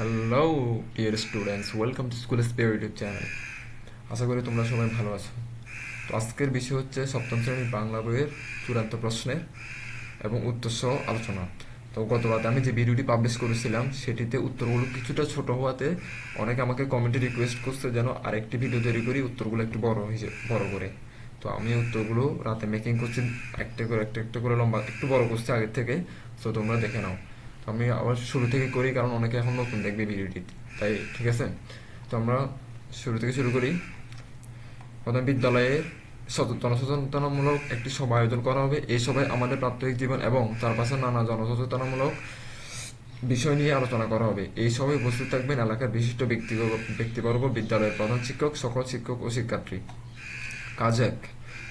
Hello dear students welcome to school spare YouTube channel আশা করি তোমরা সবাই ভালো আছো। তো আজকের বিষয় হচ্ছে সপ্তম শ্রেণির বাংলা বইয়ের চূড়ান্ত প্রশ্নের এবং উত্তর সহ আলোচনা। তো গত রাতে আমি যে ভিডিওটি পাবলিশ করেছিলাম, সেটিতে উত্তরগুলো কিছুটা ছোট হওয়াতে অনেকে আমাকে কমেন্টে রিকোয়েস্ট করছে যেন আরেকটি ভিডিও তৈরি করি, উত্তরগুলো একটু বড় হিসেবে বড় করে। তো আমি উত্তরগুলো রাতে মেকিং করছি, একটা করে, একটা একটা করে লম্বা, একটু বড় করছি আগের থেকে। তো তোমরা দেখে নাও। তো আমি আবার শুরু থেকে করি, কারণ অনেকে এখন নতুন দেখবে ভিডিওটি। তাই, ঠিক আছে? তো আমরা শুরু থেকে শুরু করি। প্রথম বিদ্যালয়ে সচেতন, সচেতনতামূলক একটি সভা আয়োজন করা হবে। এই সভায় আমাদের প্রাত্যহিক জীবন এবং চারপাশে নানা জনসচেতনামূলক বিষয় নিয়ে আলোচনা করা হবে। এই সভায় উপস্থিত থাকবেন এলাকার বিশিষ্ট ব্যক্তিবর্গ, বিদ্যালয়ের প্রধান শিক্ষক, সকল শিক্ষক ও শিক্ষার্থী। কাজ এক,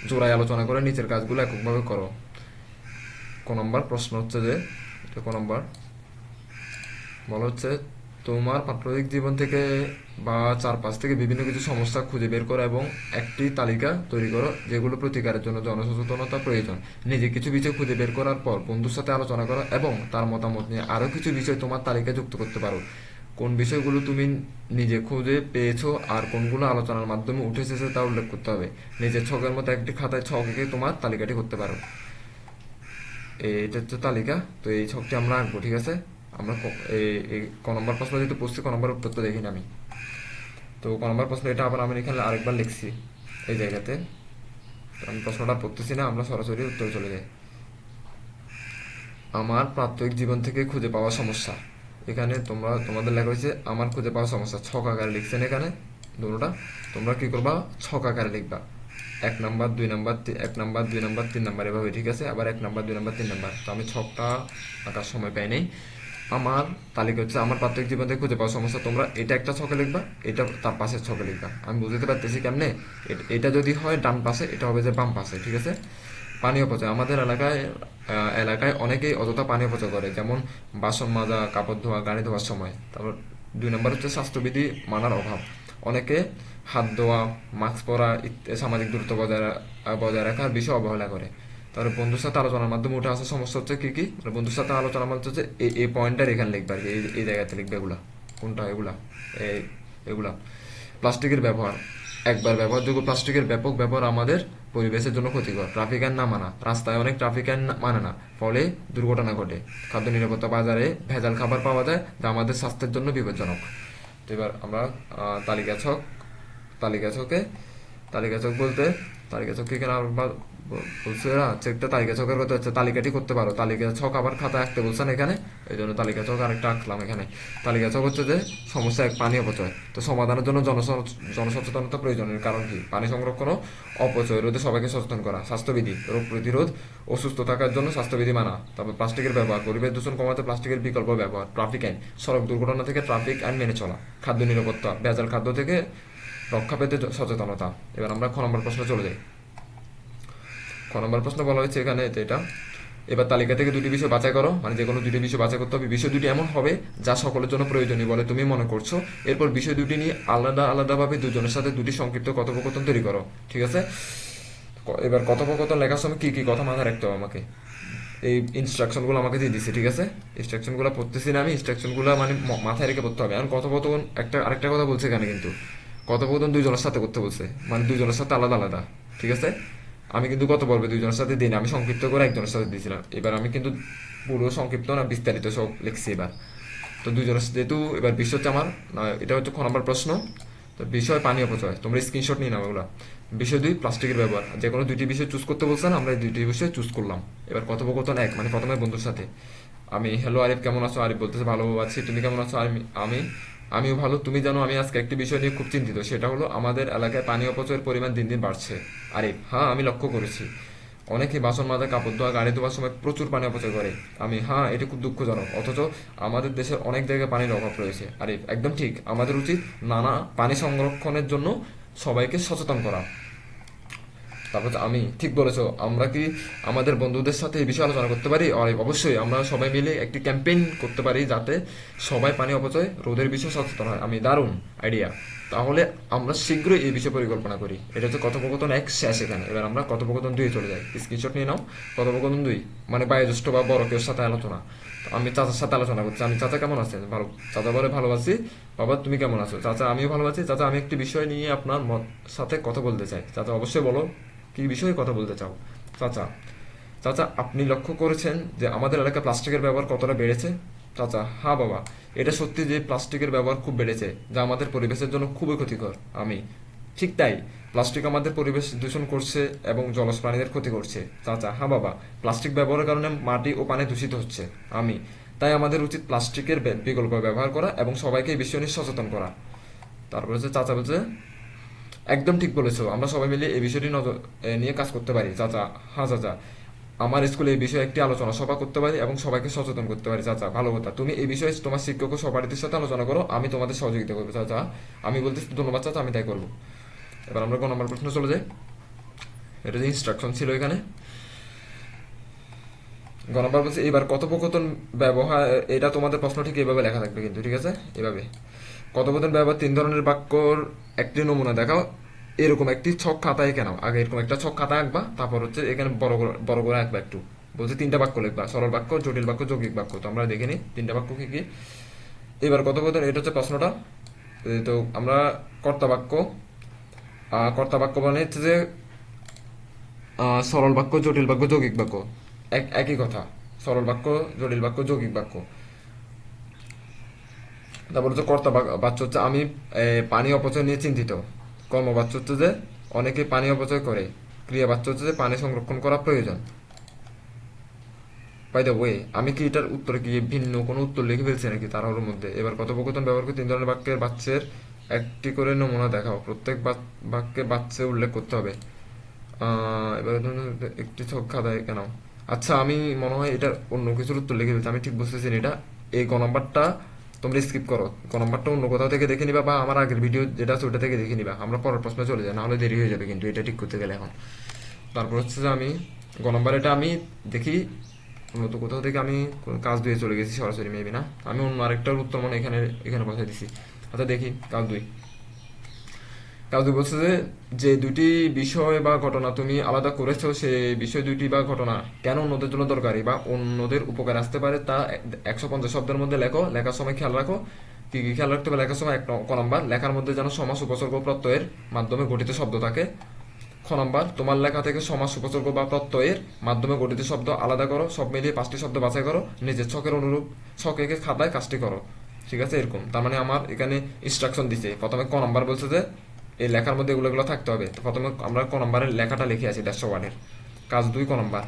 জোড়ায় আলোচনা করে, নিচের কাজগুলো এককভাবে করো। ক নম্বর প্রশ্ন হচ্ছে যে ক নম্বর। বলা হচ্ছে, তোমার প্রাত্যহিক জীবন থেকে বা চারপাশ থেকে বিভিন্ন কিছু সমস্যা খুঁজে বের করো এবং একটি তালিকা তৈরি করো, যেগুলো প্রতিকারের জন্য জনসচেতনতা প্রয়োজন। নিজে কিছু বিষয় খুঁজে বের করার পর বন্ধুর সাথে আলোচনা করো এবং তার মতামত নিয়ে আরও কিছু বিষয় তোমার তালিকায় যুক্ত করতে পারো। কোন বিষয়গুলো তুমি নিজে খুঁজে পেয়েছ আর কোনগুলো আলোচনার মাধ্যমে উঠে এসেছে তা উল্লেখ করতে হবে। নিজের ছকের মতো একটি খাতায় ছক তোমার তালিকাটি করতে পারো। এটা হচ্ছে তালিকা। তো এই ছকটি আমরা আঁকবো, ঠিক আছে? আমরা ক- নম্বর প্রশ্ন যেহেতু পড়ছি ক নম্বর উত্তরটা দেখিনি আমি। তো ক নম্বর প্রশ্ন এটা আবার আমি এখানে আরেকবার লিখছি এই জায়গাতে। তো আমি প্রশ্নটা পড়তেছি না, আমরা সরাসরি উত্তরে চলে যাই। আমার প্রাত্যহিক জীবন থেকে খুঁজে পাওয়া সমস্যা। এখানে তোমরা, তোমাদের লেখা হয়েছে, আমার খুঁজে পাওয়া সমস্যা। ছক আকারে লিখছেন এখানে, দুটোটা। তোমরা কি করবা? ছক আকারে লিখবা। এক নাম্বার, দুই নাম্বার এক নাম্বার, দুই নাম্বার, তিন নাম্বার, এভাবে, ঠিক আছে? আবার এক নাম্বার, দুই নাম্বার, তিন নাম্বার। তো আমি ছকটা আঁকার সময় পাই নাই। আমার তালিকা হচ্ছে, আমার প্রাত্যহিক জীবন খুঁজে পাওয়া সমস্যা। তোমরা এটা একটা ছকে লিখবা, এটা তার পাশের ছকে লিখবা। আমি বুঝতে পারতেছি কেমনে? এটা যদি হয় ডান পাশে, এটা হবে যে বাম পাশে, ঠিক আছে? পানি অপচয় আমাদের এলাকায় এলাকায় অনেকেই অযথা পানি অপচয় করে, যেমন বাসন মাজা, কাপড় ধোয়া, গাড়ি ধোয়ার সময়। তারপর দুই নম্বর হচ্ছে স্বাস্থ্যবিধি মানার অভাব। অনেকে হাত ধোয়া মাস্ক পরা সামাজিক দূরত্ব বজায় বজায় রাখার বিষয়ে অবহেলা করে। তারপর বন্ধুর সাথে আলোচনার মাধ্যমে উঠে আসা সমস্যা হচ্ছে কি কি? বন্ধুর সাথে আলোচনা মানে হচ্ছে এই এই পয়েন্টটা এখানে লিখবে আর কি, এই জায়গাতে লিখবে এগুলা। কোনটা, এগুলা? এই এগুলা। প্লাস্টিকের ব্যবহার। একবার ব্যবহারযোগ্য প্লাস্টিকের ব্যাপক ব্যবহার আমাদের পরিবেশের জন্য ক্ষতিকর। ট্রাফিক আইন না মানা। রাস্তায় অনেক ট্রাফিক আইন মানে না। ফলে দুর্ঘটনা ঘটে। খাদ্য নিরাপত্তা বাজারে ভেজাল খাবার পাওয়া যায়, যা আমাদের স্বাস্থ্যের জন্য বিপজ্জনক। তো এবার আমরা তালিকা ছক তালিকা ছকে তালিকা ছক বলতে তালিকা ছক এখানে আবার বলছে না হচ্ছে একটা তালিকা ছকের কথা হচ্ছে, তালিকাটি করতে পারো। তালিকা ছক আবার খাতা আঁকতে বলছেন এখানে, এই জন্য তালিকা ছক আরেকটা আঁকলাম এখানে। তালিকা ছক হচ্ছে যে সমস্যা এক, পানি অপচয়। তো সমাধানের জন্য জনসচেতনতা প্রয়োজনের কারণ কি? পানি সংরক্ষণ অপচয় রোধে সবাইকে সচেতন করা। স্বাস্থ্যবিধি, রোগ প্রতিরোধ অসুস্থ থাকার জন্য স্বাস্থ্যবিধি মানা। তারপর প্লাস্টিকের ব্যবহার, পরিবেশ দূষণ কমাতে প্লাস্টিকের বিকল্প ব্যবহার। ট্রাফিক আইন, সড়ক দুর্ঘটনা থেকে ট্রাফিক আইন মেনে চলা। খাদ্য নিরাপত্তা, ভেজাল খাদ্য থেকে রক্ষা পেতে সচেতনতা। এবার আমরা খ নম্বর প্রশ্নে চলে যাই। খ নম্বর প্রশ্ন বলা হয়েছে এখানে এটা। এবার তালিকা থেকে দুটি বিষয় বাছাই করো। মানে যে কোনো দুটি বিষয় বাছাই করতে হবে। বিষয় দুটি এমন হবে যা সকলের জন্য প্রয়োজনীয় বলে তুমি মনে করছ। এরপর বিষয় দুটি নিয়ে আলাদা আলাদাভাবে দুজনের সাথে দুটি সংক্ষিপ্ত কথোপকথন তৈরি করো। ঠিক আছে? এবার কথোপকথন লেখার সময় কী কী কথা মাথায় রাখতে হবে আমাকে? এই ইনস্ট্রাকশনগুলো আমাকে দিয়ে দিছে, ঠিক আছে? ইনস্ট্রাকশনগুলো পড়তেছি না আমি। ইনস্ট্রাকশনগুলো মানে মাথায় রেখে পড়তে হবে। এখন কথোপকথন একটা আরেকটা কথা বলছে এখানে কিন্তু। কথোপকথন দুইজনের সাথে করতে বলছে। মানে দুইজনের সাথে আলাদা আলাদা, ঠিক আছে? আমি কিন্তু কত পর্বে দুইজনের সাথে দিই আমি সংক্ষিপ্ত করে একজনের সাথে দিয়েছিলাম। এবার আমি কিন্তু পুরো সংক্ষিপ্ত না, বিস্তারিত সব লিখছি এবার। তো দুইজনের সাথে- যেহেতু এবার বিষয় হচ্ছে আমার এটা হচ্ছে খ নম্বর প্রশ্ন। তো বিষয় পানি অপচয়, তোমরা স্ক্রিনশট নিয়ে নাও এগুলো। বিষয় দুই প্লাস্টিকের ব্যবহার। যে কোনো দুইটি বিষয় চুজ করতে বলছেন আমরা এই দুইটি বিষয় চুজ করলাম। এবার কথোপকথন এক মানে প্রথমে বন্ধুর সাথে। আমি হ্যালো আরিফ, কেমন আছো? আরিফ বলতেছে, ভালো আছি। তুমি কেমন আছো? আমি আমিও ভালো, তুমি জানো আমি আজকে একটি বিষয় নিয়ে খুব চিন্তিত, সেটা হলো আমাদের এলাকায় পানি অপচয়ের পরিমাণ দিন দিন বাড়ছে। আরে হ্যাঁ আমি লক্ষ্য করেছি। অনেকে বাসন মাজা, কাপড় ধোয়া, গাড়ি ধোয়ার সময় প্রচুর পানি অপচয় করে। আমি হ্যাঁ এটা খুব দুঃখজনক, অথচ আমাদের দেশের অনেক জায়গায় পানির অভাব রয়েছে। আরে, একদম ঠিক, আমাদের উচিত নানা পানি সংরক্ষণের জন্য সবাইকে সচেতন করা। তারপর আমি ঠিক বলেছ, আমরা কি আমাদের বন্ধুদের সাথে এই বিষয়ে আলোচনা করতে পারি? আর অবশ্যই আমরা সবাই মিলে একটি ক্যাম্পেইন করতে পারি যাতে সবাই পানি অপচয়, রোদের বিষয়ে সচেতন হয়। আমি দারুণ আইডিয়া তাহলে আমরা শীঘ্রই এই বিষয়ে পরিকল্পনা করি। এটা হচ্ছে কথোপকথন এক শেষ এখানে। এবার আমরা কথোপকথন দুই চলে যাই। স্ক্রিনশট নিয়ে নাও। কথোপকথন দুই মানে বয়োজ্যেষ্ঠ বা বড় কেউ সাথে আলোচনা। আমি চাচার সাথে আলোচনা করছি। আমি, চাচা কেমন আছেন? ভালো। চাচা বলে ভালো আছি বাবা, তুমি কেমন আছো? চাচা, আমিও ভালো আছি। চাচা, আমি একটি বিষয় নিয়ে আপনার মত সাথে কথা বলতে চাই। চাচা, অবশ্যই বলো। কি বিষয়ে কথা বলতে চাও? চাচা চাচা, আপনি লক্ষ্য করেছেন যে আমাদের এলাকায় প্লাস্টিকের ব্যবহার কতটা বেড়েছে? চাচা হ্যাঁ বাবা, এটা সত্যি যে প্লাস্টিকের ব্যবহার খুব বেড়েছে, যা আমাদের পরিবেশের জন্য খুবই ক্ষতিকর, আমি। ঠিক তাই, প্লাস্টিক আমাদের পরিবেশ দূষণ করছে এবং জলজ প্রাণীদের ক্ষতি করছে। চাচা হ্যাঁ বাবা, প্লাস্টিক ব্যবহারের কারণে মাটি ও পানি দূষিত হচ্ছে, আমি। তাই আমাদের উচিত প্লাস্টিকের বিকল্প ব্যবহার করা এবং সবাইকে বিষয় নিয়ে সচেতন করা। তারপর হচ্ছে চাচা বলছে একদম ঠিক বলেছ। আমরা সবাই মিলে এই বিষয়টি নজর নিয়ে কাজ করতে পারি। চাচা হ্যাঁ চাচা আমার স্কুলে এই বিষয়ে একটি আলোচনা সভা করতে পারি এবং সবাইকে সচেতন করতে পারি। চাচা ভালো কথা। তুমি এই বিষয়ে তোমার শিক্ষক ও সাথে আলোচনা করো, আমি তোমাদের সহযোগিতা করব। চাচা আমি বলতে ধন্যবাদ চাচা আমি তাই করব। এবার আমরা ক নম্বর প্রশ্ন চলে যাই। এটা যে ইনস্ট্রাকশন ছিল এখানে। গ নম্বর বলছে, এবার কথোপকথন ব্যবহার এটা তোমাদের প্রশ্ন ঠিক এভাবে লেখা থাকবে কিন্তু, ঠিক আছে? এভাবে। কথোপকথন ব্যবহার তিন ধরনের বাক্যর একটি নমুনা দেখাও। এরকম একটি ছক খাতায় কেন আগে এরকম একটা ছক খাতা আঁকবা, তারপর হচ্ছে এখানে বড় বড় করে আঁকবা একটু। বলছে তিনটা বাক্য লিখবা, সরল বাক্য, জটিল বাক্য, যৌগিক বাক্য। তো আমরা দেখে নিই তিনটা বাক্য কি কি। এবার কথোপকথন, এটা হচ্ছে প্রশ্নটা। তো আমরা কর্তা বাক্য কর্তা বাক্য মানে হচ্ছে যে সরল বাক্য, জটিল বাক্য, যৌগিক বাক্য। এক, একই কথা। সরল বাক্য, জটিল বাক্য, যৌগিক বাক্য। তারপর হচ্ছে কর্তা বাচ্চা হচ্ছে, আমি পানি অপচয় নিয়ে চিন্তিত। কর্ম বাচ্চা হচ্ছে যে, অনেকে পানি অপচয় করে। ক্রিয়া বাচ্চা হচ্ছে যে, পানি সংরক্ষণ করা প্রয়োজন। বাই দ্য ওয়ে আমি কি এটার উত্তরে কি ভিন্ন কোনো উত্তর লিখে ফেলছি নাকি তার মধ্যে? এবার কথোপকথন ব্যবহার করে তিন ধরনের বাক্যের বাচ্চের একটি করে নমুনা দেখাও। প্রত্যেক বাক- বাক্যে বাচ্চে উল্লেখ করতে হবে। এবার একটি ছক খাতায় কেন আচ্ছা আমি মনে হয় এটা অন্য কিছুর উত্তর লিখে ফেলছি, আমি ঠিক বুঝতেছি এটা। এই নাম্বারটা তোমরা স্কিপ করো। ক নাম্বারটা অন্য কোথাও থেকে দেখে নিবা বা আমার আগের ভিডিও যেটা আছে ওটা থেকে দেখে নিবা। আমরা পরের প্রশ্নে চলে যাই, নাহলে দেরি হয়ে যাবে কিন্তু, এটা ঠিক করতে গেলে এখন। তারপর হচ্ছে যে আমি, গ নম্বর এটা আমি দেখি মূলত কোথাও থেকে আমি কাজ দুয়ে চলে গেছি, সরাসরি মেবি না। আমি অন্য আরেকটার উত্তর মানে এখানে এখানে বসাই দিছি। আচ্ছা দেখি, কাজ দুই কাজ বলছে যে যে দুটি বিষয় বা ঘটনা তুমি আলাদা করেছ সে বিষয় দুটি বা ঘটনা কেন অন্যদের জন্য দরকারি বা অন্যদের উপকার আসতে পারে তা একশো পঞ্চাশ শব্দের মধ্যে লেখো, লেখার সময় খেয়াল রাখো। কি কি খেয়াল রাখতে হবে? লেখার সময় এক ক নাম্বার, লেখার মধ্যে যেন সমাস উপসর্গ প্রত্যয়ের মাধ্যমে গঠিত শব্দ থাকে। খ নাম্বার, তোমার লেখা থেকে সমাস উপসর্গ বা প্রত্যয়ের মাধ্যমে গঠিত শব্দ আলাদা করো, সব মিলিয়ে পাঁচটি শব্দ বাছাই করো, নিজের ছকের অনুরূপ ছকে খাতায় কাজটি করো। ঠিক আছে? এরকম। তার মানে আমার এখানে ইনস্ট্রাকশন দিছে। প্রথমে ক নম্বর বলছে যে এই লেখার মধ্যে এগুলো এগুলো থাকতে হবে। তো প্রথমে আমরা ক নম্বরের লেখাটা লিখে আছি দেড়শো ওয়ার্ডের। কাজ দুই ক নম্বর।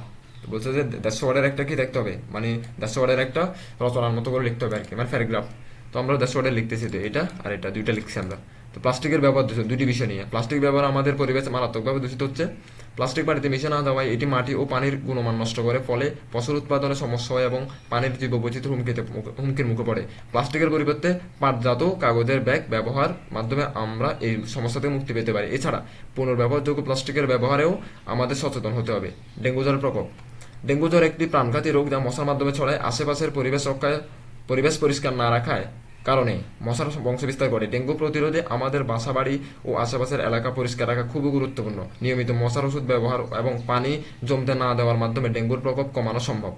বলছে যে দেড়শো ওয়ার্ডের একটা কি দেখতে হবে? মানে দেড়শো ওয়ার্ডের একটা রচনার মতো করে লিখতে হবে আর কি মানে প্যারাগ্রাফ তো আমরা দেড়শো ওয়ার্ডের লিখতেছি তো এটা আর এটা, দুইটা লিখছি আমরা। তো প্লাস্টিকের ব্যবহার দূষণ দুটি বিষয় নিয়ে। প্লাস্টিক ব্যবহার আমাদের পরিবেশে মারাত্মকভাবে দূষিত হচ্ছে। প্লাস্টিক মাটিতে মিশে না দেওয়ায় এটি মাটি ও পানির গুণমান নষ্ট করে, ফলে ফসল উৎপাদনে সমস্যা হয় এবং পানির জীববৈচিত্র্য হুমকিতে হুমকির মুখে পড়ে। প্লাস্টিকের পরিবর্তে পাটজাত কাগজের ব্যাগ ব্যবহার মাধ্যমে আমরা এই সমস্যা থেকে মুক্তি পেতে পারি। এছাড়া পুনর্ব্যবহারযোগ্য প্লাস্টিকের ব্যবহারেও আমাদের সচেতন হতে হবে। ডেঙ্গু জ্বরের প্রকোপ। ডেঙ্গু জ্বর একটি প্রাণঘাতী রোগ যা মশার মাধ্যমে ছড়ায়। আশেপাশের পরিবেশ রক্ষায়, পরিবেশ পরিষ্কার না রাখায় কারণে মশার বংশ বিস্তার করে ডেঙ্গু প্রতিরোধে আমাদের বাসাবাড়ি ও আশেপাশের এলাকা পরিষ্কার রাখা খুবই গুরুত্বপূর্ণ। নিয়মিত মশার ওষুধ ব্যবহার এবং পানি জমতে না দেওয়ার মাধ্যমে ডেঙ্গুর প্রকোপ কমানো সম্ভব।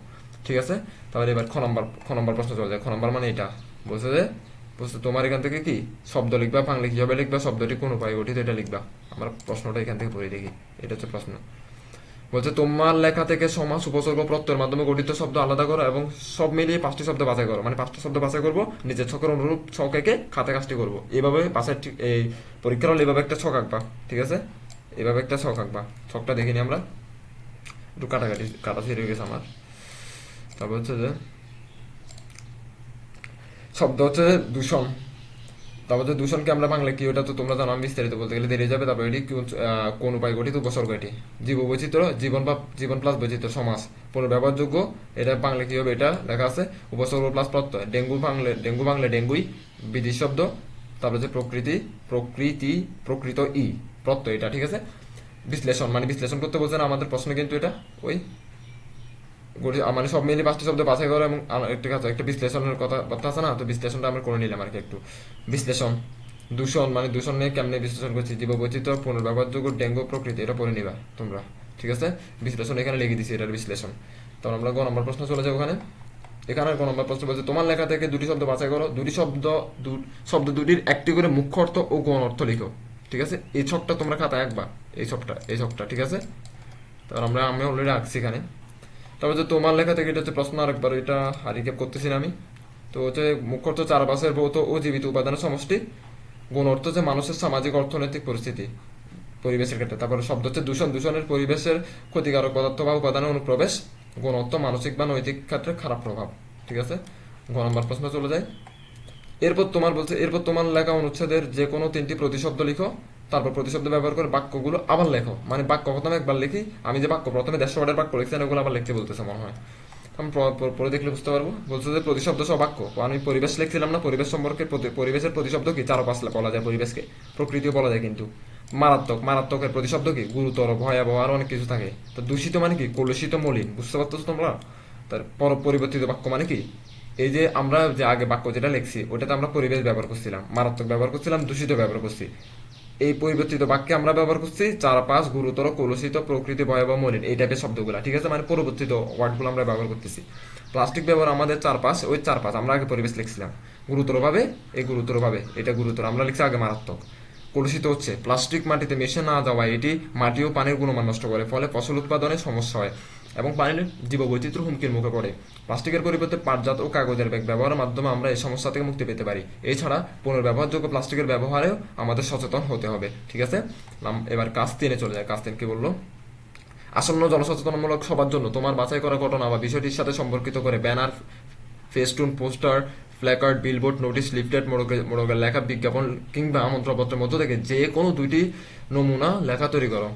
ঠিক আছে? তাহলে এবার খ নম্বর খ নম্বর প্রশ্ন চলে যায়। খ নম্বর মানে এটা। বলছে যে, বলছে, তোমার এখান থেকে কি শব্দ লিখবা? বাংলা কীভাবে লিখবা? শব্দটি কোন উপায় গঠিত? এটা লিখবা। আমরা প্রশ্নটা এখান থেকে পড়ে দেখি। এটা হচ্ছে প্রশ্ন। বলছে, তোমার লেখা থেকে সমাস উপসর্গ, প্রত্যয়ের মাধ্যমে গঠিত শব্দ আলাদা করো এবং সব মিলিয়ে পাঁচটি শব্দ বাছাই করো। মানে পাঁচটি শব্দ বাছাই করব, নিজের ছকের অনুরূপ ছক এঁকে খাতে কাজটি করব। এইভাবে ঠিক- এই পরীক্ষার হলে এইভাবে একটা ছক আঁকবা, ঠিক আছে? এভাবে একটা ছক আঁকবা। ছকটা দেখিনি আমরা। একটু কাটাকাটি, কাটা ছেড়ে গেছে আমার। তারপর হচ্ছে যে, শব্দ হচ্ছে দূষণ। তারপর যে দূষণকে আমরা বাংলা কি ওটা তো তোমরা জানো আমি বিস্তারিত বলতে গেলে দেরি যাবে। তারপর এটি কোন- উপায় গঠিত? উপসর্গ এটি জীব বৈচিত্র্য, জীবন বা, জীবন প্লাস বৈচিত্র্য সমাজ পুনর্ব্যবহারযোগ্য, এটা বাংলা কি হবে? এটা লেখা আছে, উপসর্গ প্লাস প্রত্যয়। ডেঙ্গু বাংলা ডেঙ্গু বাংলা ডেঙ্গুই বিদেশ শব্দ, তারপর যে প্রকৃতি প্রকৃতি, প্রকৃত ই, প্রত্যয় এটা, ঠিক আছে? বিশ্লেষণ মানে বিশ্লেষণ করতে বলছে না, আমাদের প্রশ্ন কিন্তু এটা, ওই মানে সব মিলিয়ে পাঁচটি শব্দ বাছাই করো এবং আ- একটা কাজ একটা বিশ্লেষণের কথা কথা আছে না? তো বিশ্লেষণটা আমরা করে নিলাম আর কি একটু। বিশ্লেষণ, দূষণ মানে দূষণ নিয়ে কেমনে বিশ্লেষণ করছি? জীববৈচিত্র্য, পুনর্ব্যবহারযোগ্য, ডেঙ্গু প্রকৃতি, এটা পড়ে নিবা তোমরা, ঠিক আছে? বিশ্লেষণ এখানে লিখে দিছি, এটার বিশ্লেষণ। তখন আমরা গ নম্বর প্রশ্ন চলে যাব ওখানে। এখানে গ নম্বর প্রশ্ন বলছে, তোমার লেখা থেকে দুটি শব্দ বাছাই করো। দুটি শব্দ শব্দ দুটির একটি করে মুখ্য অর্থ ও গণ অর্থ লিখো, ঠিক আছে? এই ছকটা তোমরা খাতা একবার এই ছকটা এই ছকটা, ঠিক আছে? তারপর আমরা, আমি অলরেডি আঁকছি এখানে। তারপর যে তোমার লেখা থেকে এটা হচ্ছে প্রশ্ন আরেকবার, এটা হারিকেপ করতেছি না আমি। তো হচ্ছে মুখ্য অর্থ চারপাশের ভৌত ও জীবিত উপাদানের সমষ্টি, গুণ অর্থ যে মানুষের সামাজিক অর্থনৈতিক পরিস্থিতি, পরিবেশের ক্ষেত্রে। তারপরে শব্দ হচ্ছে দূষণ, দূষণের পরিবেশের ক্ষতিকারক পদার্থ বা উপাদানের অনুপ্রবেশ, গুণ অর্থ মানসিক বা নৈতিক ক্ষেত্রে খারাপ প্রভাব, ঠিক আছে? গ নম্বর প্রশ্ন চলে যায়। এরপর তোমার বলছে, এরপর তোমার লেখা অনুচ্ছেদের যে কোনো তিনটি প্রতিশব্দ লিখো। তারপর প্রতিশব্দ ব্যবহার করে বাক্যগুলো আবার লেখো। মানে বাক্য প্রথমে একবার লিখি, আমি যে বাক্য প্রথমে দেড়শো ওয়ার্ডের বাক্য লিখছি ওগুলো আবার লিখতে বলতেছে মনে হয়। আমি পরে দেখলে বুঝতে পারব। বলছে যে প্রতিশব্দ সহ বাক্য। আমি পরিবেশ লিখছিলাম না, পরিবেশ সম্পর্কে পরিবেশের প্রতিশব্দ কি? চারো পাঁচ বলা যায় পরিবেশকে। প্রকৃতিও বলা যায় কিন্তু। মারাত্মক মারাত্মকের প্রতিশব্দ কি? গুরুতর, ভয়াবহ, আর অনেক কিছু থাকে। তো দূষিত মানে কি? কলুষিত মলিন। বুঝতে পারতেছো তোমরা? তার পর পরিবর্তিত বাক্য মানে কি? এই যে আমরা যে আগে বাক্য যেটা লিখছি, ওটাতে আমরা পরিবেশ ব্যবহার করছিলাম। মারাত্মক ব্যবহার করছিলাম, দূষিত ব্যবহার করছি। এই পরিবর্তিত বাক্যে আমরা ব্যবহার করছি চার পাঁচ গুরুতর, কলুষিত, প্রকৃতি, ভয়াবহ, মলিন, এই টাইপের শব্দগুলো, ঠিক আছে? মানে পরিবর্তিত ওয়ার্ডগুলো আমরা ব্যবহার করতেছি। প্লাস্টিক ব্যবহার আমাদের চার পাঁচ ওই চার পাঁচ আমরা আগে পরিবেশ লিখছিলাম। গুরুতরভাবে, এই গুরুতরভাবে, এটা গুরুতর, আমরা লিখছি আগে মারাত্মক। কলুষিত হচ্ছে প্লাস্টিক মাটিতে মিশে না যাওয়া, এটি মাটি ও পানির গুণমান নষ্ট করে, ফলে ফসল উৎপাদনে সমস্যা হয়। এবং পানির জীববৈচিত্র্য হুমকির মুখে পড়ে। প্লাস্টিকের পরিবর্তে পাটজাত ও কাগজের ব্যাগ ব্যবহারের মাধ্যমে আমরা এই সমস্যা থেকে মুক্তি পেতে পারি। এছাড়া পুনর্ব্যবহারযোগ্য প্লাস্টিকের ব্যবহারেও আমাদের সচেতন হতে হবে, ঠিক আছে? এবার কাজ তিনে চলে যায় কাজ তিন কি বলল? আসন্ন জনসচেতনমূলক সবার জন্য তোমার বাছাই করা ঘটনা বা বিষয়টির সাথে সম্পর্কিত করে banner, festoon, poster, placard, billboard, notice, leaflet মোড়কের লেখা বিজ্ঞাপন কিংবা আমন্ত্রণপত্রের মধ্য থেকে যে কোনো দুইটি নমুনা লেখা তৈরি করো।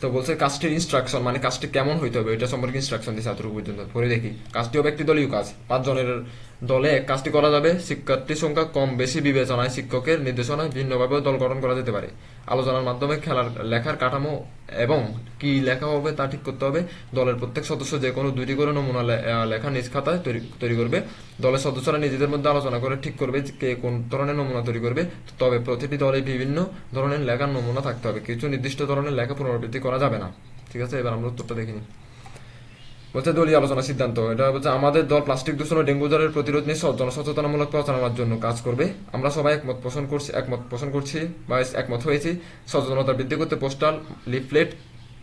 তো বলছে কাজটির ইনস্ট্রাকশন মানে কাজটি কেমন হইতে হবে? এটা সম্পর্কে ইনস্ট্রাকশন দিচ্ছে এতটুকু পর্যন্ত পরে দেখি, কাজটি হবে একটি দলীয় কাজ পাঁচ জনের দলে এক কাজটি করা যাবে। শিক্ষার্থীর সংখ্যা কম, বেশি বিবেচনায় শিক্ষকের নির্দেশনায় ভিন্নভাবে দল গঠন করা যেতে পারে। আলোচনার মাধ্যমে খেলার লেখার কাঠামো এবং কি লেখা হবে তা ঠিক করতে হবে। দলের প্রত্যেক সদস্য যে কোনো দুইটি করে নমুনা লেখা নিজ খাতায় তৈরি করবে। দলের সদস্যরা নিজেদের মধ্যে আলোচনা করে ঠিক করবে কে কোন ধরনের নমুনা তৈরি করবে। তবে প্রতিটি দলে বিভিন্ন ধরনের লেখার নমুনা থাকতে হবে। কিছু নির্দিষ্ট ধরনের লেখা পুনরাবৃত্তি করা যাবে না। ঠিক আছে, এবার আমরা উত্তরটা দেখিনি বলছে দলীয় আলোচনা সিদ্ধান্ত। এটা বলছে, আমাদের দল প্লাস্টিক দূষণ ও ডেঙ্গু জ্বরের প্রতিরোধ নিয়ে জনসচেতনামূলক প্রচারণার জন্য কাজ করবে। আমরা সবাই একমত পোষণ করছি, একমত পোষণ করছি বা একমত হয়েছি। সচেতনতা বৃদ্ধি করতে পোস্টাল, লিফলেট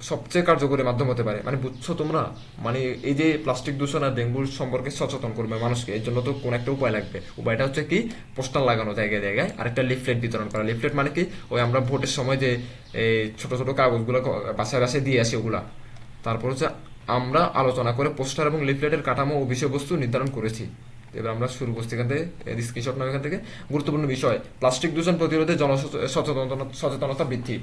সবচেয়ে কার্যকরী মাধ্যম হতে পারে। মানে বুঝছ তোমরা? মানে এই যে প্লাস্টিক দূষণ আর ডেঙ্গুর সম্পর্কে সচেতন করবে মানুষকে, এর জন্য তো কোন একটা উপায় লাগবে। উপায়টা হচ্ছে কি? পোস্টার লাগানো জায়গায় জায়গায় আর একটা লিফলেট বিতরণ করা। লিফলেট মানে কি? ওই আমরা ভোটের সময় যে, এই ছোট ছোট কাগজগুলো বাসায় বাসায় দিয়ে আসি ওগুলা। তারপর হচ্ছে আমরা আলোচনা করে পোস্টার এবং লিফলেটের কাঠামো ও বিষয়বস্তু নির্ধারণ করেছি। এবার আমরা শুরু করছি এখান থেকে স্ক্রিনশট নাম এখান থেকে। গুরুত্বপূর্ণ বিষয়, প্লাস্টিক দূষণ প্রতিরোধে জনসচেতনতা সচেতনতা বৃদ্ধি।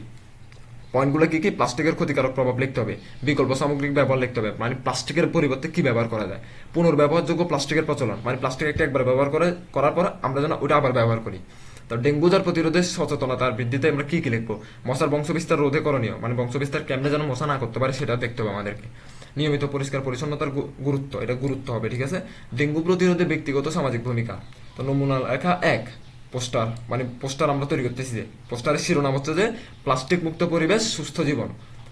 পয়েন্টগুলো কি কি? প্লাস্টিকের ক্ষতিকারক প্রভাব লিখতে হবে। বিকল্প সামগ্রিক ব্যবহার লিখতে হবে। মানে প্লাস্টিকের পরিবর্তে কি ব্যবহার করা যায়? পুনর্ব্যবহারযোগ্য প্লাস্টিকের প্রচলন। মানে প্লাস্টিক একটা একবার ব্যবহার করে, করার পর আমরা যেন ওটা আবার ব্যবহার করি। তো ডেঙ্গু জ্বর প্রতিরোধে সচেতনতার বৃদ্ধিতে আমরা কি কি লিখব? মশার বংশবিস্তার রোধে করণীয়। মানে বংশবিস্তার কেমনে যেন মশা না করতে পারে সেটা দেখতে হবে আমাদেরকে। নিয়মিত পরিষ্কার পরিচ্ছন্নতার গুরুত্ব, এটা গুরুত্ব হবে, ঠিক আছে? ডেঙ্গু প্রতিরোধে ব্যক্তিগত সামাজিক ভূমিকা। তো নমুনা লেখা এক, পোস্টার মানে পোস্টার আমরা তৈরি করতেছি যে, পোস্টারের শিরোনাম হচ্ছে যে, প্লাস্টিক মুক্ত পরিবেশ, সুস্থ জীবন।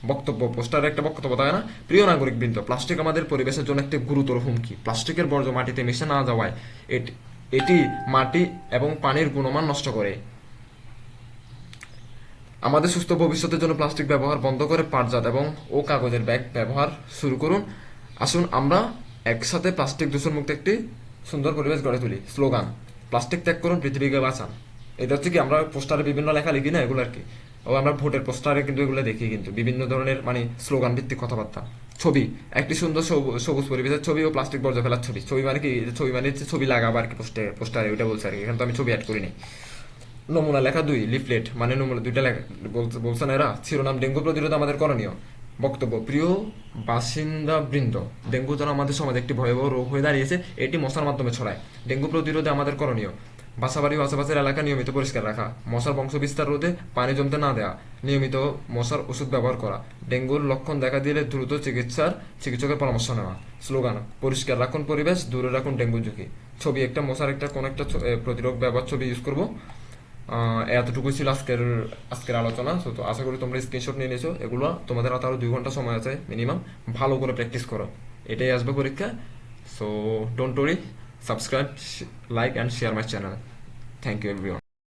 বক্তব্য পোস্টারের একটা বক্তব্য থাকে না? প্রিয় নাগরিক বৃন্দ প্লাস্টিক আমাদের পরিবেশের জন্য একটি গুরুতর হুমকি। প্লাস্টিকের বর্জ্য মাটিতে মিশে না যাওয়ায় এটি- এটি মাটি এবং পানির গুণমান নষ্ট করে। আমাদের সুস্থ ভবিষ্যতের জন্য প্লাস্টিক ব্যবহার বন্ধ করে পাটজাত এবং ও কাগজের ব্যাগ ব্যবহার শুরু করুন। আসুন আমরা একসাথে প্লাস্টিক দূষণ মুক্ত একটি সুন্দর পরিবেশ গড়ে তুলি। স্লোগান, প্লাস্টিক ত্যাগ করুন, পৃথিবীকে বাঁচান। এটা হচ্ছে কি, আমরা পোস্টারে বিভিন্ন লেখা লিখি না এগুলো আর কি? ও আমরা ভোটের পোস্টারে কিন্তু এগুলো দেখি কিন্তু, বিভিন্ন ধরনের মানে স্লোগান ভিত্তিক কথাবার্তা। ছবি, একটি সুন্দর সবু- সবুজ পরিবেশের ছবি ও প্লাস্টিক বর্জ্য ফেলার ছবি। ছবি মানে কি? ছবি মানে ছবি লাগাবো আর কি পোস্টে, পোস্টারে, ওইটা বলছে আর কি। এখানে তো আমি ছবি অ্যাড করিনি। নমুনা লেখা দুই, লিফলেট মানে নমুনা দুইটা লেখা, বলছে- বলছেন এরা, শিরোনাম ডেঙ্গু প্রতিরোধ আমাদের করণীয়। বক্তব্য, প্রিয় বাসিন্দা বৃন্দ, ডেঙ্গু জ্বর আমাদের সমাজে একটি ভয়াবহ রোগ হয়ে দাঁড়িয়েছে, এটি মশার মাধ্যমে ছড়ায়। ডেঙ্গু প্রতিরোধে আমাদের করণীয়, বাসাবাড়ি আশেপাশের এলাকা নিয়মিত পরিষ্কার রাখা, মশার বংশ বিস্তার রোধে পানি জমতে না দেওয়া নিয়মিত মশার ওষুধ ব্যবহার করা, ডেঙ্গুর লক্ষণ দেখা দিলে দ্রুত চিকিৎসার, চিকিৎসকের পরামর্শ নেওয়া। স্লোগান, পরিষ্কার রাখুন পরিবেশ, দূরে রাখুন ডেঙ্গু ঝুঁকি। ছবি একটা মশার একটা, কোন একটা প্রতিরোধ ব্যবহার ছবি ইউজ করব। এতটুকুই ছিল আজকের আজকের আলোচনা। সো তো আশা করি তোমরা স্ক্রিনশট নিয়ে নিয়েছো। এগুলো তোমাদের হাতে আরও দুই ঘণ্টা সময় আছে মিনিমাম ভালো করে প্র্যাকটিস করো। এটাই আসবে পরীক্ষা। So don't worry subscribe like and share my channel thank you everyone